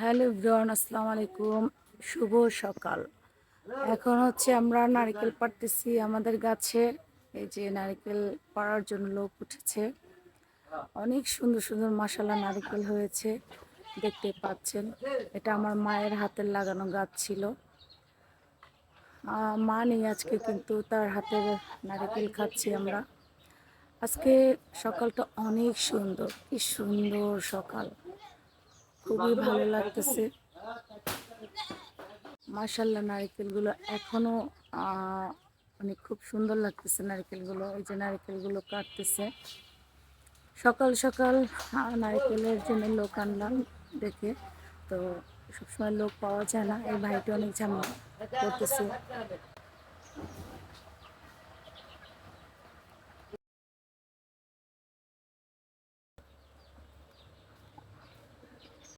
Hello ব্রন আসসালামু আলাইকুম। শুভ সকাল। এখন হচ্ছে আমরা নারকেল পাড়তেছি আমাদের গাছে। এই যে নারকেল পাড়ার জন্য লোক উঠেছে। অনেক সুন্দর সুন্দর মশালা নারকেল হয়েছে, দেখতে পাচ্ছেন। এটা আমার মায়ের হাতের লাগানো গাছ ছিল। মা নেই আজকে, কিন্তু তার হাতের নারকেল খাচ্ছি আমরা। আজকে সকালটা অনেক সুন্দর, কি সুন্দর সকাল। খুবই ভালো লাগতেছে। মার্শাল্লাহ নারকেলগুলো এখনও মানে খুব সুন্দর লাগতেছে নারকেলগুলো, এই যে নারকেলগুলো কাটতেছে। সকাল সকাল নারকেলের জন্য লোক আনলাম দেখে, তো সবসময় লোক পাওয়া যায় না, এই ভাইটা অনেক ঝামেলা করতেছে।